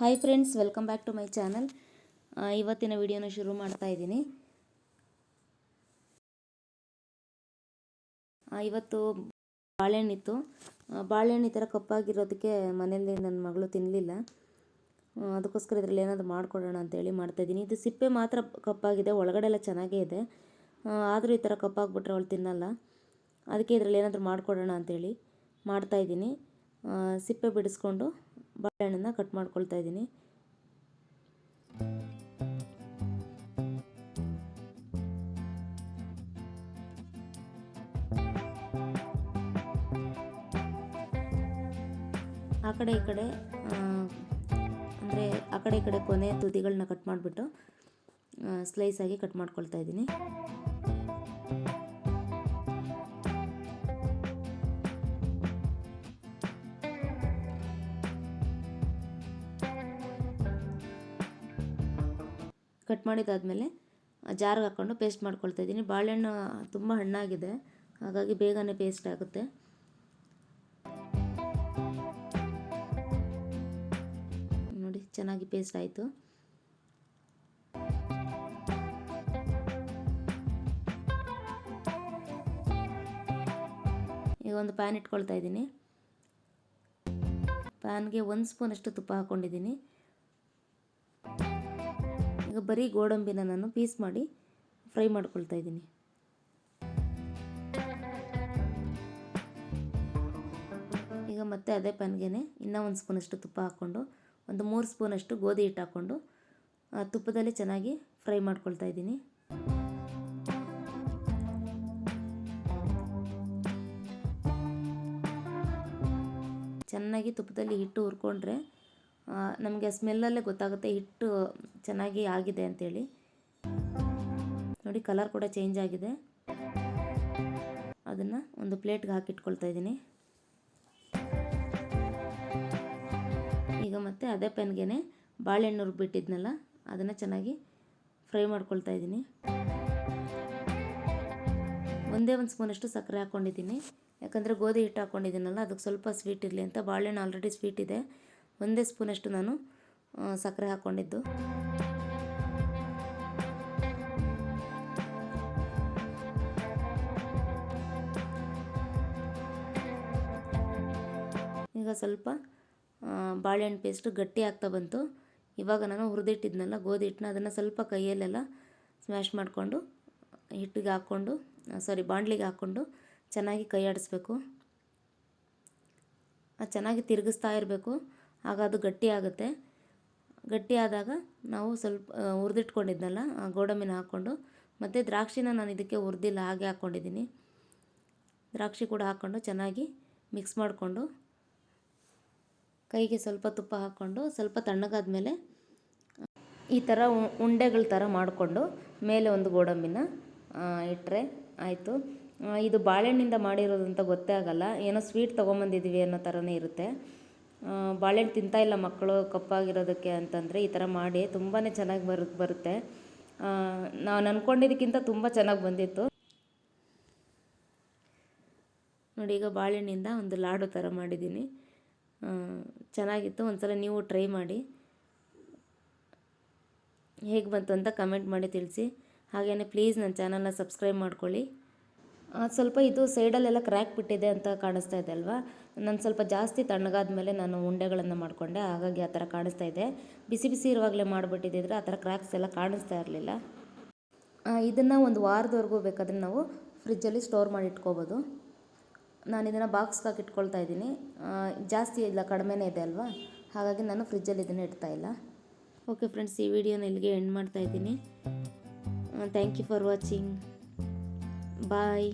Hi friends welcome back to my channel ಇವತ್ತಿನ ವಿಡಿಯೋನ ಶುರು ಮಾಡ್ತಾ ಇದ್ದೀನಿ. ಇವತ್ತು ಬಾಳೆಹಣ್ಣಿತ್ತು ಬಾಳೆಹಣ್ಣು ಈ ಥರ ಕಪ್ಪಾಗಿರೋದಕ್ಕೆ ಮನೆಯಲ್ಲಿ ನನ್ನ ಮಗಳು ತಿನ್ನಲಿಲ್ಲ ಅದಕ್ಕೋಸ್ಕರ ಇದರಲ್ಲಿ ಏನಾದರೂ ಮಾಡಿಕೊಡೋಣ ಅಂತೇಳಿ ಮಾಡ್ತಾಯಿದ್ದೀನಿ ಇದು ಸಿಪ್ಪೆ ಮಾತ್ರ ಕಪ್ಪಾಗಿದೆ, ಒಳಗಡೆ ಎಲ್ಲ ಚೆನ್ನಾಗೇ ಇದೆ. ಆದರೂ ಈ ಥರ ಕಪ್ಪಾಗ್ಬಿಟ್ರೆ ಅವಳು ತಿನ್ನಲ್ಲ. ಅದಕ್ಕೆ ಇದರಲ್ಲಿ ಏನಾದರೂ ಮಾಡಿಕೊಡೋಣ ಅಂತೇಳಿ ಮಾಡ್ತಾಯಿದ್ದೀನಿ ಸಿಪ್ಪೆ ಬಿಡಿಸ್ಕೊಂಡು ಬಾಳೆಹಣ್ಣನ್ನು ಕಟ್ ಮಾಡ್ಕೊಳ್ತಾ ಇದ್ದೀನಿ. ಆ ಕಡೆ ಈ ಕಡೆ ಅಂದರೆ ಆ ಕಡೆ ಈ ಕಡೆ ಕೊನೆ ತುದಿಗಳನ್ನ ಕಟ್ ಮಾಡಿಬಿಟ್ಟು ಸ್ಲೈಸ್ ಆಗಿ ಕಟ್ ಮಾಡ್ಕೊಳ್ತಾ ಇದ್ದೀನಿ. ಕಟ್ ಮಾಡಿದಾದಮೇಲೆ ಜಾರ್ಗೆ ಹಾಕ್ಕೊಂಡು ಪೇಸ್ಟ್ ಮಾಡ್ಕೊಳ್ತಾ ಇದ್ದೀನಿ. ಬಾಳೆಹಣ್ಣು ತುಂಬ ಹಣ್ಣಾಗಿದೆ. ಹಾಗಾಗಿ ಬೇಗನೆ ಪೇಸ್ಟ್ ಆಗುತ್ತೆ. ನೋಡಿ, ಚೆನ್ನಾಗಿ ಪೇಸ್ಟ್ ಆಯಿತು. ಈಗ ಒಂದು ಪ್ಯಾನ್ ಇಟ್ಕೊಳ್ತಾ ಇದ್ದೀನಿ. ಪ್ಯಾನ್ಗೆ ಒಂದು ಸ್ಪೂನಷ್ಟು ತುಪ್ಪ ಹಾಕ್ಕೊಂಡಿದ್ದೀನಿ ಈಗ ಬರೀ ಗೋಡಂಬಿನ ನಾನು ಪೀಸ್ ಮಾಡಿ ಫ್ರೈ ಮಾಡ್ಕೊಳ್ತಾ ಇದ್ದೀನಿ. ಈಗ ಮತ್ತೆ ಅದೇ ಪ್ಯಾನ್ಗೆ ಇನ್ನೂ ಒಂದು ಸ್ಪೂನಷ್ಟು ತುಪ್ಪ ಹಾಕ್ಕೊಂಡು, ಒಂದು ಮೂರು ಸ್ಪೂನಷ್ಟು ಗೋಧಿ ಹಿಟ್ಟು ಹಾಕ್ಕೊಂಡು ತುಪ್ಪದಲ್ಲಿ ಚೆನ್ನಾಗಿ ಫ್ರೈ ಮಾಡ್ಕೊಳ್ತಾ ಇದ್ದೀನಿ. ಚೆನ್ನಾಗಿ ತುಪ್ಪದಲ್ಲಿ ಹಿಟ್ಟು ಹುರ್ಕೊಂಡ್ರೆ ನಮಗೆ ಸ್ಮೆಲ್ಲಲ್ಲೇ ಗೊತ್ತಾಗುತ್ತೆ ಹಿಟ್ಟು ಚೆನ್ನಾಗಿ ಆಗಿದೆ ಅಂತೇಳಿ. ನೋಡಿ ಕಲರ್ ಕೂಡ ಚೇಂಜ್ ಆಗಿದೆ. ಅದನ್ನು ಒಂದು ಪ್ಲೇಟ್ಗೆ ಹಾಕಿಟ್ಕೊಳ್ತಾ ಇದ್ದೀನಿ. ಈಗ ಮತ್ತೆ ಅದೇ ಪೆನ್ಗೆ ಬಾಳೆಹಣ್ಣು ರುಬ್ಬಿಟ್ಟಿದ್ನಲ್ಲ, ಅದನ್ನು ಚೆನ್ನಾಗಿ ಫ್ರೈ ಮಾಡ್ಕೊಳ್ತಾ ಇದ್ದೀನಿ. ಒಂದೇ ಒಂದು ಸ್ಪೂನಷ್ಟು ಸಕ್ಕರೆ ಹಾಕ್ಕೊಂಡಿದ್ದೀನಿ ಯಾಕಂದರೆ ಗೋಧಿ ಹಿಟ್ಟು ಹಾಕ್ಕೊಂಡಿದ್ದೀನಲ್ಲ ಅದಕ್ಕೆ ಸ್ವಲ್ಪ ಸ್ವೀಟ್ ಇರಲಿ ಅಂತ. ಬಾಳೆಹಣ್ಣು ಆಲ್ರೆಡಿ ಸ್ವೀಟ್ ಇದೆ. ಒಂದೇ ಸ್ಪೂನಷ್ಟು ನಾನು ಸಕ್ಕರೆ ಹಾಕ್ಕೊಂಡಿದ್ದು. ಈಗ ಸ್ವಲ್ಪ ಬಾಳೆಹಣ್ಣು ಪೇಸ್ಟು ಗಟ್ಟಿ ಆಗ್ತಾ ಬಂತು. ಇವಾಗ ನಾನು ಹುರಿದಿಟ್ಟಿದ್ನಲ್ಲ ಗೋಧಿ ಹಿಟ್ಟನ್ನ ಅದನ್ನು ಸ್ವಲ್ಪ ಕೈಯಲ್ಲೆಲ್ಲ ಸ್ಮ್ಯಾಶ್ ಮಾಡಿಕೊಂಡು, ಹಿಟ್ಟಿಗೆ ಹಾಕ್ಕೊಂಡು ಸಾರಿ ಬಾಣಲಿಗೆ ಹಾಕ್ಕೊಂಡು ಚೆನ್ನಾಗಿ ಕೈ ಆಡಿಸ್ಬೇಕು ಚೆನ್ನಾಗಿ ತಿರುಗಿಸ್ತಾ ಇರಬೇಕು. ಆಗ ಅದು ಗಟ್ಟಿ ಆಗುತ್ತೆ. ಗಟ್ಟಿ ಆದಾಗ ನಾವು ಸ್ವಲ್ಪ ಹುರಿದಿಟ್ಕೊಂಡಿದ್ನಲ್ಲ ಗೋಡಂಬಿನ ಹಾಕ್ಕೊಂಡು, ಮತ್ತು ದ್ರಾಕ್ಷಿನ ನಾನು ಇದಕ್ಕೆ ಹುರಿದಿಲ್ಲ, ಹಾಗೆ ಹಾಕ್ಕೊಂಡಿದ್ದೀನಿ. ದ್ರಾಕ್ಷಿ ಕೂಡ ಹಾಕ್ಕೊಂಡು ಚೆನ್ನಾಗಿ ಮಿಕ್ಸ್ ಮಾಡಿಕೊಂಡು, ಕೈಗೆ ಸ್ವಲ್ಪ ತುಪ್ಪ ಹಾಕ್ಕೊಂಡು, ಸ್ವಲ್ಪ ತಣ್ಣಗಾದ ಮೇಲೆ ಈ ಥರ ಉಂಡೆಗಳ ಥರ ಮಾಡಿಕೊಂಡು ಮೇಲೆ ಒಂದು ಗೋಡಂಬಿನ ಇಟ್ಟರೆ ಆಯಿತು. ಇದು ಬಾಳೆಹಣ್ಣಿಂದ ಮಾಡಿರೋದು ಅಂತ ಗೊತ್ತೇ ಆಗಲ್ಲ, ಏನೋ ಸ್ವೀಟ್ ತೊಗೊಂಬಂದಿದ್ದೀವಿ ಅನ್ನೋ ಥರನೇ ಇರುತ್ತೆ. ಬಾಳೆಹಣ್ಣು ತಿಂತಾ ಇಲ್ಲ ಮಕ್ಕಳು ಕಪ್ಪಾಗಿರೋದಕ್ಕೆ ಅಂತಂದರೆ ಈ ಥರ ಮಾಡಿ ತುಂಬಾ ಚೆನ್ನಾಗಿ ಬರು, ಬರುತ್ತೆ. ನಾನು ಅಂದ್ಕೊಂಡಿದ್ದಕ್ಕಿಂತ ತುಂಬ ಚೆನ್ನಾಗಿ ಬಂದಿತ್ತು. ನೋಡಿ, ಈಗ ಬಾಳೆಹಣ್ಣಿಂದ ಒಂದು ಲಾಡು ಥರ ಮಾಡಿದ್ದೀನಿ. ಚೆನ್ನಾಗಿತ್ತು. ಒಂದ್ಸಲ ನೀವು ಟ್ರೈ ಮಾಡಿ. ಹೇಗೆ ಬಂತು ಅಂತ ಕಮೆಂಟ್ ಮಾಡಿ ತಿಳಿಸಿ. ಹಾಗೆಯೇ ಪ್ಲೀಸ್ ನನ್ನ ಚಾನಲ್ನ ಸಬ್ಸ್ಕ್ರೈಬ್ ಮಾಡ್ಕೊಳ್ಳಿ. ಸ್ವಲ್ಪ ಇದು ಸೈಡಲ್ಲೆಲ್ಲ ಕ್ರ್ಯಾಕ್ ಬಿಟ್ಟಿದೆ ಅಂತ ಕಾಣಿಸ್ತಾ ಇದೆ ಅಲ್ವಾ? ನಾನು ಸ್ವಲ್ಪ ಜಾಸ್ತಿ ತಣ್ಣಗಾದ ಮೇಲೆ ನಾನು ಉಂಡೆಗಳನ್ನು ಮಾಡಿಕೊಂಡೆ, ಹಾಗಾಗಿ ಆ ಥರ ಕಾಣಿಸ್ತಾ ಇದೆ. ಬಿಸಿ ಬಿಸಿ ಇರುವಾಗಲೇ ಮಾಡಿಬಿಟ್ಟಿದ್ದಿದ್ರೆ ಆ ಥರ ಕ್ರ್ಯಾಕ್ಸ್ ಎಲ್ಲ ಕಾಣಿಸ್ತಾ ಇರಲಿಲ್ಲ. ಇದನ್ನು ಒಂದು ವಾರದವರೆಗೂ ಬೇಕಾದರೆ ನಾವು ಫ್ರಿಜ್ಜಲ್ಲಿ ಸ್ಟೋರ್ ಮಾಡಿ ಇಟ್ಕೋಬೋದು. ನಾನು ಇದನ್ನು ಬಾಕ್ಸ್ಗೆ ಹಾಕಿ ಇಟ್ಕೊಳ್ತಾ ಇದ್ದೀನಿ. ಜಾಸ್ತಿ ಇಲ್ಲ, ಕಡಿಮೆನೇ ಇದೆ ಅಲ್ವಾ? ಹಾಗಾಗಿ ನಾನು ಫ್ರಿಜ್ಜಲ್ಲಿ ಇದನ್ನು ಇಡ್ತಾ ಇಲ್ಲ. ಓಕೆ ಫ್ರೆಂಡ್ಸ್ ಈ ವಿಡಿಯೋನ ಇಲ್ಲಿಗೆ ಎಂಡ್ ಮಾಡ್ತಾ ಇದ್ದೀನಿ. Thank you for watching bye